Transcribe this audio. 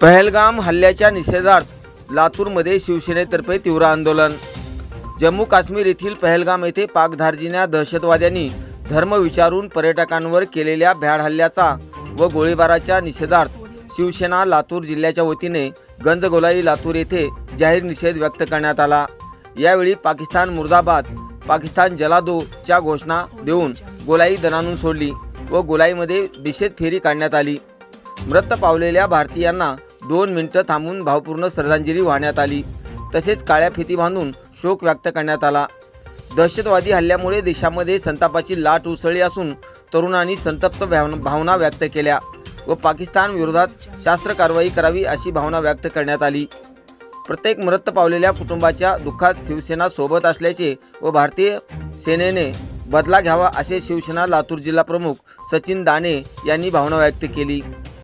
पहलगाम हल्ल्याच्या निषेधार्थ लातूरमध्ये शिवसेनेतर्फे तीव्र आंदोलन. जम्मू काश्मीर येथील पहलगाम येथे पाकधार्जिन्या दहशतवाद्यांनी धर्म विचारून पर्यटकांवर केलेल्या भ्याड हल्ल्याचा व गोळीबाराच्या निषेधार्थ शिवसेना लातूर जिल्ह्याच्या वतीने गंजगोलाई लातूर येथे जाहीर निषेध व्यक्त करण्यात आला. यावेळी पाकिस्तान मुर्दाबाद पाकिस्तान जलादोच्या घोषणा देऊन गोलाई दणानून सोडली व गोलाईमध्ये दिशेत फेरी काढण्यात आली. मृत पावलेल्या भारतीयांना दोन मिनिटं थांबून भावपूर्ण श्रद्धांजली वाहण्यात आली. तसेच काळ्या फिती बांधून शोक व्यक्त करण्यात आला. दहशतवादी हल्ल्यामुळे देशामध्ये संतापाची लाट उसळली असून तरुणांनी संतप्त भावना भावना व्यक्त केल्या व पाकिस्तान विरोधात शास्त्र कारवाई करावी अशी भावना व्यक्त करण्यात आली. प्रत्येक मृत पावलेल्या कुटुंबाच्या दुःखात शिवसेना सोबत असल्याचे व भारतीय सेनेने बदला घ्यावा असे शिवसेना लातूर जिल्हा प्रमुख सचिन दाने यांनी भावना व्यक्त केली.